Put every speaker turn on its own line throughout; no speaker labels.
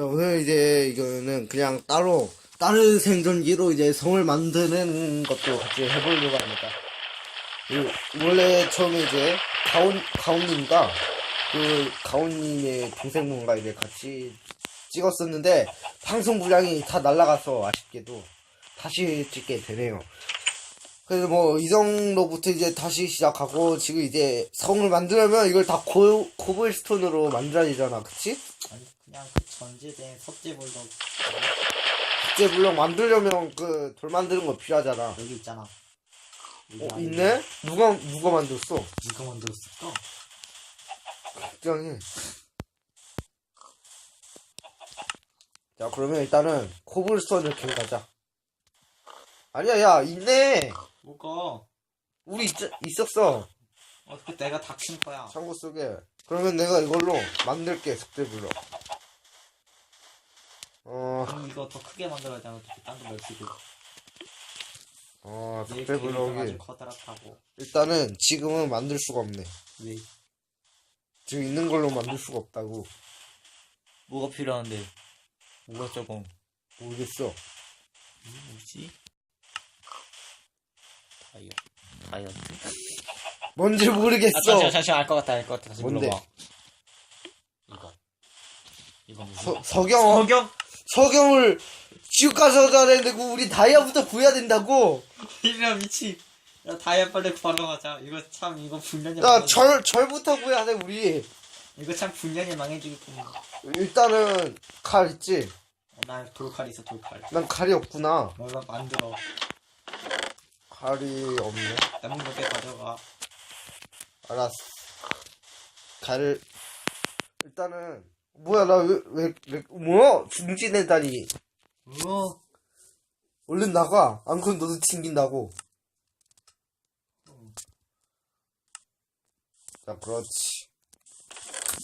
자, 오늘 이제 이거는 그냥 따로 다른 생존기로 이제 성을 만드는 것도 같이 해보려고 합니다. 그, 원래 처음에 이제 가온 가온님과 그 가온님의 동생분과 이제 같이 찍었었는데 방송 분량이 다 날라가서 아쉽게도 다시 찍게 되네요. 그래서 뭐 이 정도부터 이제 다시 시작하고 지금 이제 성을 만들려면 이걸 다 고, 코블스톤으로 만들어야 되잖아, 그치?
아니 그냥 그 전제된 석재불도
이제 물론 만들려면 그 돌 만드는 거 필요하잖아.
여기 있잖아. 여기
어,
안에
있네? 누가 누가 만들었어?
누가 만들었을까?
굉장히. 자 그러면 일단은 코블스톤을 캐 가자. 아니야 야 있네.
뭐가?
우리 있, 있었어
어, 그 내가 닥친 거야.
창고 속에. 그러면 내가 이걸로 만들게 숙제불로. 어,
그럼 이거 더 크게 만들어야? 어떻게 딴데 넓히고.
어,
내
숙제불록이
계획은 아주 커다랗다고.
일단은 지금은 만들 수가 없네.
왜?
지금 있는 걸로 만들 수가 없다고.
뭐가 필요한데? 뭐가 조금
모르겠어.
뭐지? 다이어. 다이어트?
뭔지 모르겠어.
아, 잠시만, 잠시만, 알 것 같아, 알 것 같아. 다시
뭔데?
물어봐. 이거. 이거 뭐지?
서, 서경,
석영?
서경을 지옥 가서 가는데 우리 다이아부터 구해야 된다고.
이리야, 미치. 야, 다이아 빨리 구하러 가자. 이거 참, 이거 분명히.
야,
망해주-
절, 절부터 구해야 돼, 우리.
이거 참 분명히 망해주겠구나.
일단은 칼 있지?
어, 난 돌칼 있어, 돌칼.
난 칼이 없구나.
뭘로 만들어.
칼이 없네.
남은 몇개 가져가.
알았어. 칼을, 일단은, 뭐야, 나 왜, 왜, 왜, 뭐야? 중지된다니.
어.
얼른 나가. 안 그럼 너도 튕긴다고. 자, 그렇지.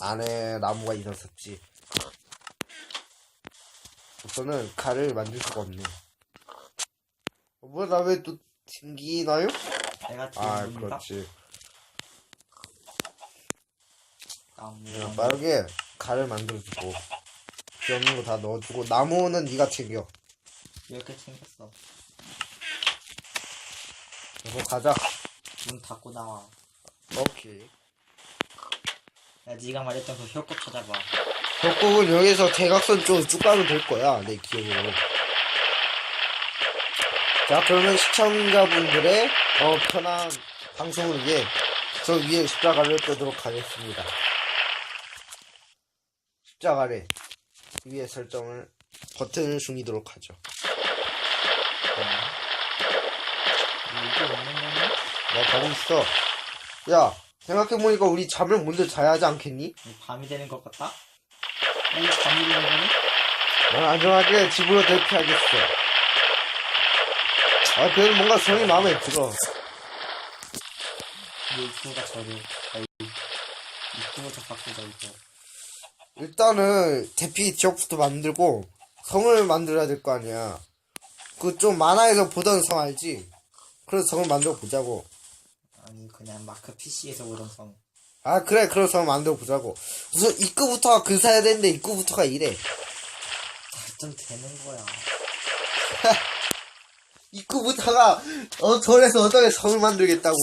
안에 나무가 있었었지. 우선은 칼을 만들 수가 없네. 어, 뭐야, 나 왜 또 튕기나요?
내가
아, 그렇지.
나무.
그냥 빠르게 칼을 만들어주고. 필요 없는 거 다 넣어주고, 나무는 네가 챙겨.
이렇게 챙겼어.
그래서 가자.
문 닫고 나와.
오케이.
야, 네가 말했던 그 효과 찾아봐.
벽곡은 여기서 대각선 쪽으로 쭉 가면 될 거야, 내 기억으로. 자, 그러면 시청자분들의 어, 편한 방송을 위해 저 위에 십자가를 끄도록 하겠습니다. 십자가를 위에 설정을 버튼을 숨기도록 하죠.
이게 없는 거냐?
나 가고 있어. 야, 생각해보니까 우리 잠을 먼저 자야 하지 않겠니?
이 밤이 되는 것 같다? 야, 이 밤이 되는 거니?
난 안전하게 집으로 대피하겠어. 아, 그래도 뭔가 성이 마음에 들어.
이 입구가 저를. 아, 이 입구부터 바꾸자, 이거.
일단은 대피 지역부터 만들고 성을 만들어야 될 거 아니야. 그 좀 만화에서 보던 성 알지? 그래서 성을 만들어 보자고.
아니, 그냥 마크 PC에서 보던 성.
아 그래 그런 성 만들어 보자고. 우선 입구부터가 근사해야 되는데 입구부터가 이래.
아, 좀 되는 거야.
입구부터가 어 절에서 어떻게 성을 만들겠다고.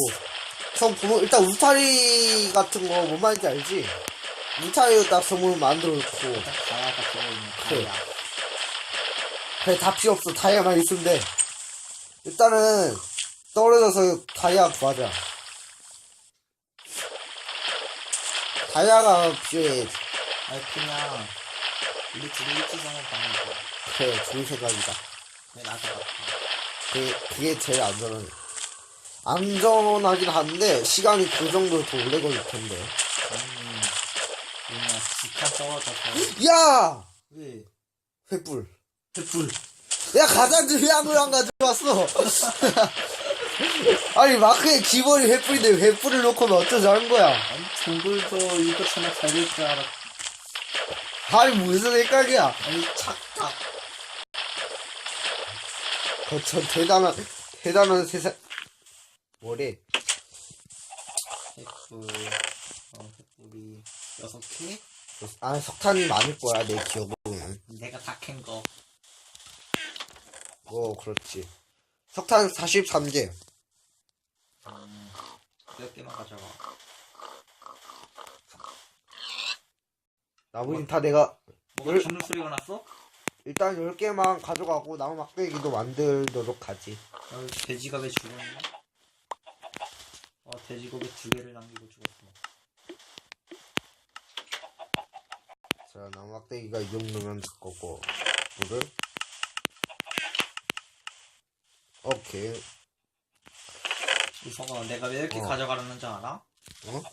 성 부모 일단 울타리 같은 거뭔 말인지 알지? 울타리로 딱 성을 만들어 놓고
딱 다이아가 들어있는
그래.
다이아.
그래 다 필요 없어 다이아만 있으면 돼. 일단은 떨어져서 다이아 구하자. 다이아가 필요해.
아니, 그냥. 우리 둘이 일치성을 가는 거야.
그래 좋은 생각이다.
왜 나도 같아.
그게, 그게 제일 안전한. 안전하긴 한데 시간이 그 정도 더 오래 걸릴 텐데.
그냥.
야
왜?
횃불.
불.
야 가장 중요한 걸안 가져왔어. 아니 마크의 기본이 횃불인데 횃불을 놓고는 어쩌자는 거야.
아니, 동굴도 이것처럼 잘될 줄 알았.
아니 무슨 생각이야.
아니, 착각.
거참 대단한 대단한 세상. 뭐래?
횃불. 여섯 개?
아 석탄이 많을 거야 내 기억으로는.
내가 다 캔 거.
어, 그렇지. 석탄 43개.
음, 몇 개만 가져가.
나머지는 다 내가
뭐가
열-
죽는 소리가 났어?
일단 10개만 가져가고 나무 막대기도 만들도록 하지.
어, 돼지가 왜 죽었나? 어, 돼지고기 두 개를 남기고 죽었어.
자, 나무 막대기가 이 정도면 될 거고. 물을. 오케이.
우성아, 내가 왜 이렇게
어.
가져가려는 줄 알아?
어?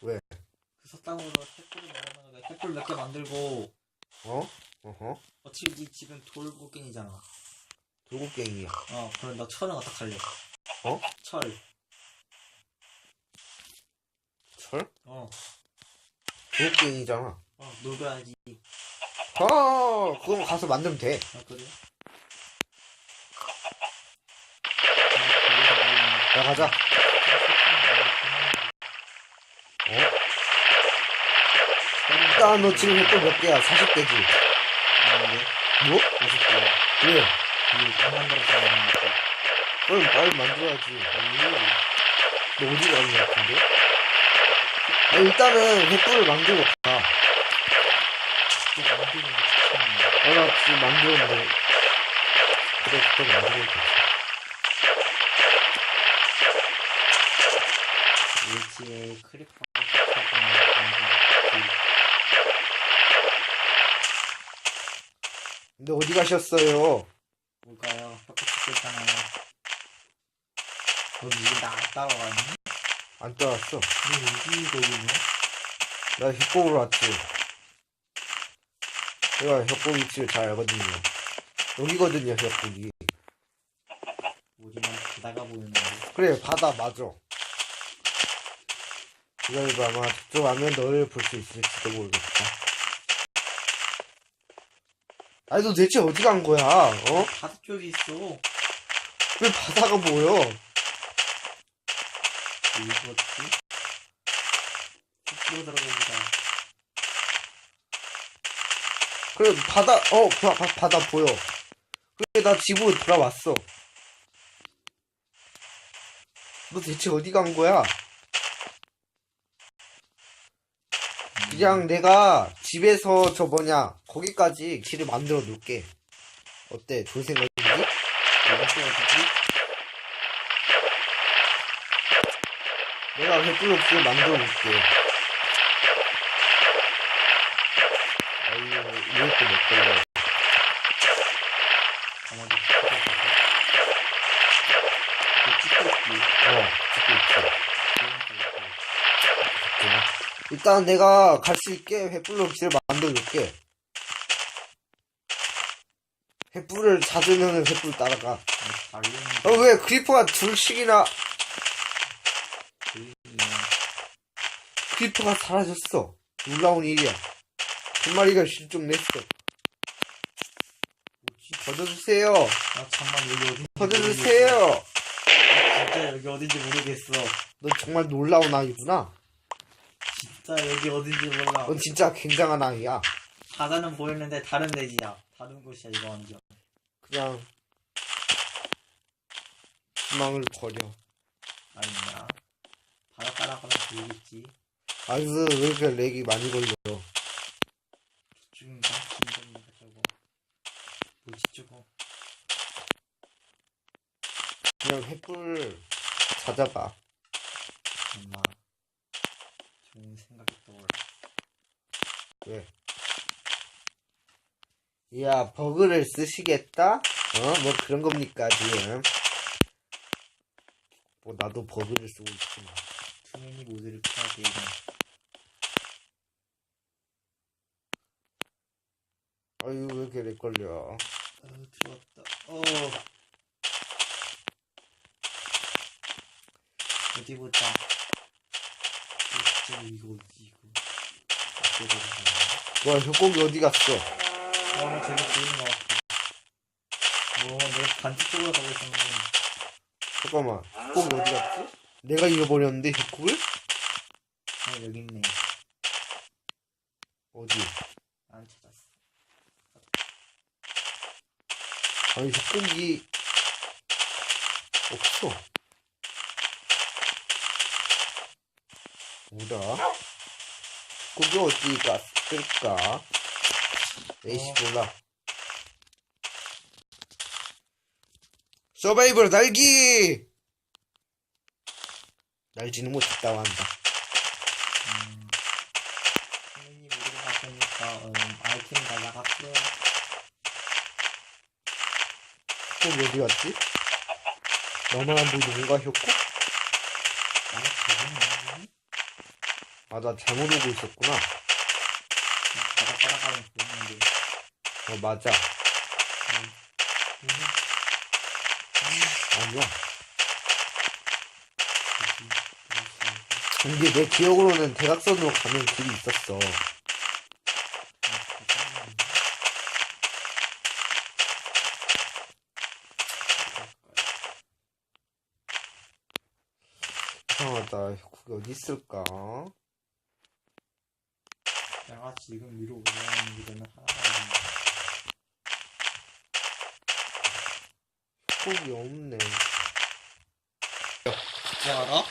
왜?
그 석당으로 횃불을 만들다가 횃불 몇개 만들고
어? 어허.
어차피 네 집은 돌고갱이잖아.
돌고갱이야.
어, 그럼 너 철은 어떡할래?
어?
철.
철?
어,
돌고갱이잖아.
어, 녹여야지.
아, 그럼 가서 만들면 돼.
아, 그래?
자, 가자. 어? 일단 너 지금 또몇 개야? 40개지?
아닌데?
뭐?
여섯 개야.
왜?
이거 안 만들어서 나오는 거지.
그럼 빨리 만들어야지. 너 어디 가는 것 같은데? 아, 일단은 횃불을 만들고 가.
또 만들면 좋겠네.
아, 나 지금 만들었는데. 그래, 또 만들면 돼.
일지에 크리퍼가 시작하는
근데 어디 가셨어요?
뭘까요? 벽 찍고 있잖아요. 거기 이게 나 따라가니?
안 따랐어.
너 어디 거기냐?
나 협곡으로 왔지. 제가 협곡 위치를 잘 알거든요. 여기거든요, 협곡이.
오지만 바다가 보이는데.
그래, 바다 맞아. 기다려봐, 아마 저쪽 가면 너를 볼 수 있을지도 모르겠다. 아니, 너 대체 어디 간 거야? 어?
바다 쪽에 있어.
왜 바다가 보여?
들어가 보자.
그래, 바다, 어, 바, 바, 바다 보여. 그래, 나 집으로 돌아왔어. 너 대체 어디 간 거야? 그냥 내가 집에서 저 뭐냐, 거기까지 길을 만들어 놓을게. 어때? 좋은 생각이지?
또 어디지?
내가 횃불로 길을 만들어 놓을게. 아유, 왜 이렇게 못.
이거 찍고 있지.
어. 자, 일단 내가 갈 수 있게 횃불로 길을 만들어 놓을게. 횃불을 찾으면 횃불 따라가. 어, 왜 크리퍼가 둘씩이나. 크리퍼가 사라졌어. 놀라운 일이야. 한 마리가 실종됐어.
뭐지?
터져주세요.
아 잠만 여기
터져주세요.
모르겠어. 아, 진짜 여기 어딘지 모르겠어.
넌 정말 놀라운 아이구나.
진짜 여기 어딘지 몰라.
넌 진짜 굉장한 아이야.
바다는 보이는데 다른 데지야. 다른 곳이야 이거 완전.
그냥, 희망을 버려.
아니야. 따라가면 보이겠지.
아유, 왜 이렇게 렉이 많이 걸려.
저쪽인가? 진정인가 저거. 뭐지 저거?
그냥 횃불 찾아가.
엄마. 좋은 생각이 떠올라.
왜? 야, 버그를 쓰시겠다? 어? 뭐 그런 겁니까, 지금? 뭐, 나도 버그를 쓰고 있지만.
투맨이 모드를 켜야 돼 이건.
아유, 왜 이렇게 렉 걸려.
어 들어왔다. 어. 어디 보자. 이거 이거. 가냐?
와, 협곡이 어디 갔어?
어, 되게 보이는 것 같아. 어, 내가 반대쪽으로 가고 있었는데.
잠깐만. 협곡이 어디 갔지? 내가 잃어버렸는데, 협곡을?
어, 여기 있네.
어디?
안 찾았어.
아니 족고기 없어 뭐다 고기 어디 갔을까 에이씨
어.
몰라 서바이벌 날기 날지는 못했다고 한다
음, 선생님 갔으니까 음, 아이템 날라갔어요.
꼭 어디 갔지? 너만 안 보이는가 효코?
나는 저거는
아 나 잘못 오고 있었구나
바닥 따라가면 되는데.
어 맞아 아니야. 근데 내 기억으로는 대각선으로 가는 길이 있었어. 이상하다 그게 어디 있을까
내가 지금 위로 올라가는 길에는 하나가 있는데.
거기 없네
왜 알아?